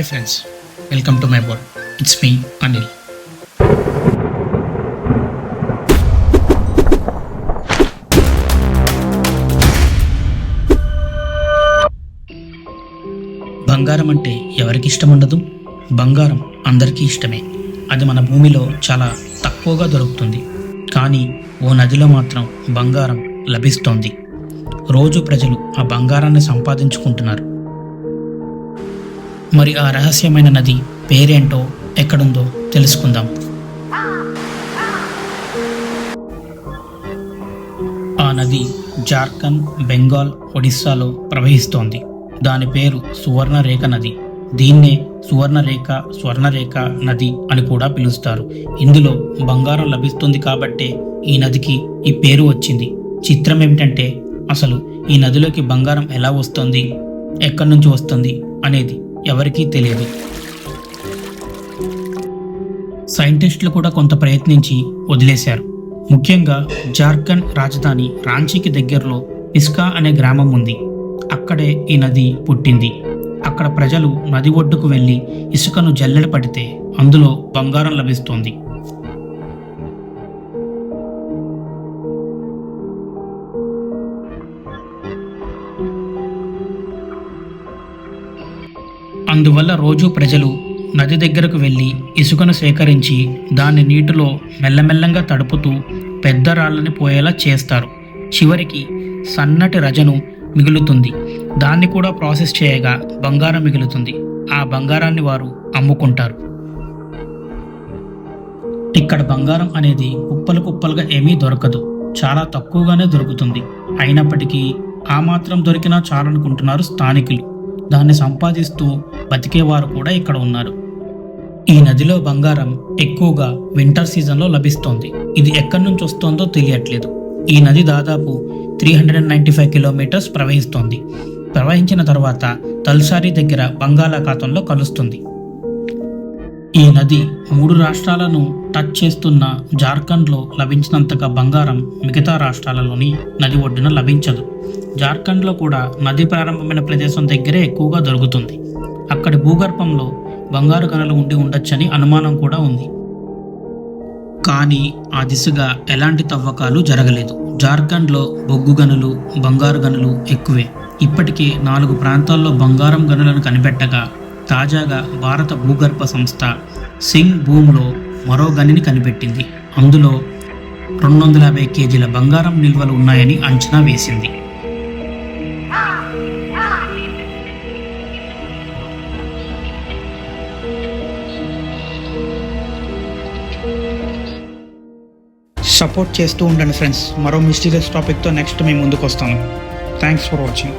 Hi friends welcome to my board it's me Anil బంగారం అంటే ఎవరికి ఇష్టం ఉండదు? బంగారం అందరికీ ఇష్టమే. అది మన భూమిలో చాలా తక్కువగా దొరుకుతుంది. కానీ ఓ నదిలో మాత్రం బంగారం లభిస్తోంది. రోజు ప్రజలు ఆ బంగారాన్ని సంపాదించుకుంటున్నారు. మరి ఆ రహస్యమైన నది పేరేంటో ఎక్కడుందో తెలుసుకుందాం. ఆ నది జార్ఖండ్ బెంగాల్ ఒడిస్సాలో ప్రవహిస్తోంది. దాని పేరు సువర్ణరేఖ నది. దీన్నే సువర్ణరేఖ స్వర్ణరేఖ నది అని కూడా పిలుస్తారు. ఇందులో బంగారం లభిస్తుంది కాబట్టే ఈ నదికి ఈ పేరు వచ్చింది. చిత్రం ఏమిటంటే అసలు ఈ నదిలోకి బంగారం ఎలా వస్తుంది ఎక్కడి నుంచి వస్తుంది అనేది. ఎవరికీ తెలియదు. సైంటిస్టులు కూడా కొంత ప్రయత్నించి వదిలేశారు. ముఖ్యంగా జార్ఖండ్ రాజధాని రాంచీకి దగ్గరలో ఇస్కా అనే గ్రామం ఉంది. అక్కడే ఈ నది పుట్టింది. అక్కడ ప్రజలు నది ఒడ్డుకు వెళ్ళి ఇసుకను జల్లెడ పడితే అందులో బంగారం లభిస్తోంది. అందువల్ల రోజు ప్రజలు నది దగ్గరకు వెళ్ళి ఇసుకను సేకరించి దాన్ని నీటిలో మెల్లమెల్లంగా తడుపుతూ పెద్ద రాళ్ళని పోయేలా చేస్తారు. చివరికి సన్నటి రజను మిగులుతుంది. దాన్ని కూడా ప్రాసెస్ చేయగా బంగారం మిగులుతుంది. ఆ బంగారాన్ని వారు అమ్ముకుంటారు. ఇక్కడ బంగారం అనేది కుప్పలు కుప్పలుగా ఏమీ దొరకదు. చాలా తక్కువగానే దొరుకుతుంది. అయినప్పటికీ ఆ మాత్రం దొరికినా చాలనుకుంటున్నారు స్థానికులు. దాన్ని సంపాదిస్తూ బతికేవారు కూడా ఇక్కడ ఉన్నారు. ఈ నదిలో బంగారం ఎక్కువగా వింటర్ సీజన్లో లభిస్తోంది. ఇది ఎక్కడి నుంచి వస్తోందో తెలియట్లేదు. ఈ నది దాదాపు three hundred and ninety five kilometres ప్రవహిస్తోంది. ప్రవహించిన తర్వాత తల్సారి దగ్గర బంగాళాఖాతంలో కలుస్తుంది. ఈ నది మూడు రాష్ట్రాలను టచ్ చేస్తున్న జార్ఖండ్లో లభించినంతగా బంగారం మిగతా రాష్ట్రాలలోని నది ఒడ్డున లభించదు. జార్ఖండ్లో కూడా నది ప్రారంభమైన ప్రదేశం దగ్గరే ఎక్కువగా దొరుకుతుంది. అక్కడి భూగర్భంలో బంగారు గనులు ఉండి ఉండొచ్చని అనుమానం కూడా ఉంది. కానీ ఆ దిశగా ఎలాంటి తవ్వకాలు జరగలేదు. జార్ఖండ్లో బొగ్గు గనులు బంగారు గనులు ఎక్కువే. ఇప్పటికే నాలుగు ప్రాంతాల్లో బంగారం గనులను కనిపెట్టగా తాజాగా భారత భూగర్భ సంస్థ సింగ్ భూమిలో మరో గనిని కనిపెట్టింది. అందులో రెండు వందల యాభై కేజీల బంగారం నిల్వలు ఉన్నాయని అంచనా వేసింది. సపోర్ట్ చేస్తూ ఉండండి ఫ్రెండ్స్. మరో మిస్టీరియస్ టాపిక్తో నెక్స్ట్ మేము ముందుకు వస్తాను థ్యాంక్స్ ఫర్ వాచింగ్